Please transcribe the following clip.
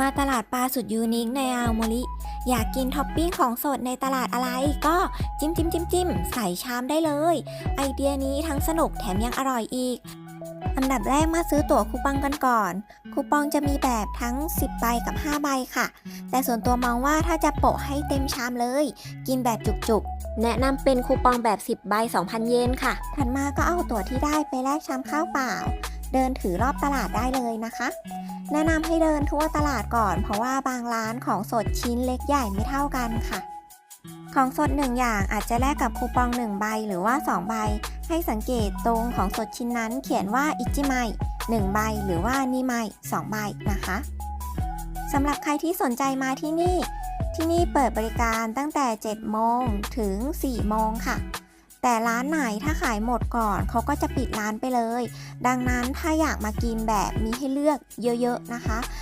มาตลาดปลาสุดยูนิคในอาโมริ อยากกินท็อปปิ้งของสดในตลาดอะไรก็จิ้มจิ้มจิ้มจิ้มใส่ชามได้เลย ไอเดียนี้ทั้งสนุกแถมยังอร่อยอีก อันดับแรกมาซื้อตั๋วคูปองกันก่อน คูปองจะมีแบบทั้ง 10 ใบกับ 5 ใบค่ะ แต่ส่วนตัวมองว่าถ้าจะโปะให้เต็มชามเลย กินแบบจุกๆ แนะนำเป็นคูปองแบบ 10 ใบ 2,000 เยนค่ะ ถัดมาก็เอาตั๋วที่ได้ไปแลกชามข้าวเปล่า เดินถือรอบตลาดได้เลยนะคะ แนะนำให้เดินทั่วตลาดก่อน เพราะว่าบางร้านของสดชิ้นเล็กใหญ่ไม่เท่ากันค่ะ ของสดหนึ่งอย่างอาจจะแลกกับคูปองหนึ่งใบหรือว่า 2 ใบ ให้สังเกตตรงของสดชิ้นนั้นเขียนว่าอิจิไมหนึ่งใบหรือว่านิไมสองใบนะคะสำหรับใครที่สนใจมาที่นี่ ที่นี่เปิดบริการตั้งแต่ 7 โมงถึง 4 โมงค่ะ แต่ร้านไหนถ้าขายหมดก่อนเขาก็จะปิดร้านไปเลย ดังนั้นถ้าอยากมากินแบบมีให้เลือกเยอะๆนะคะก็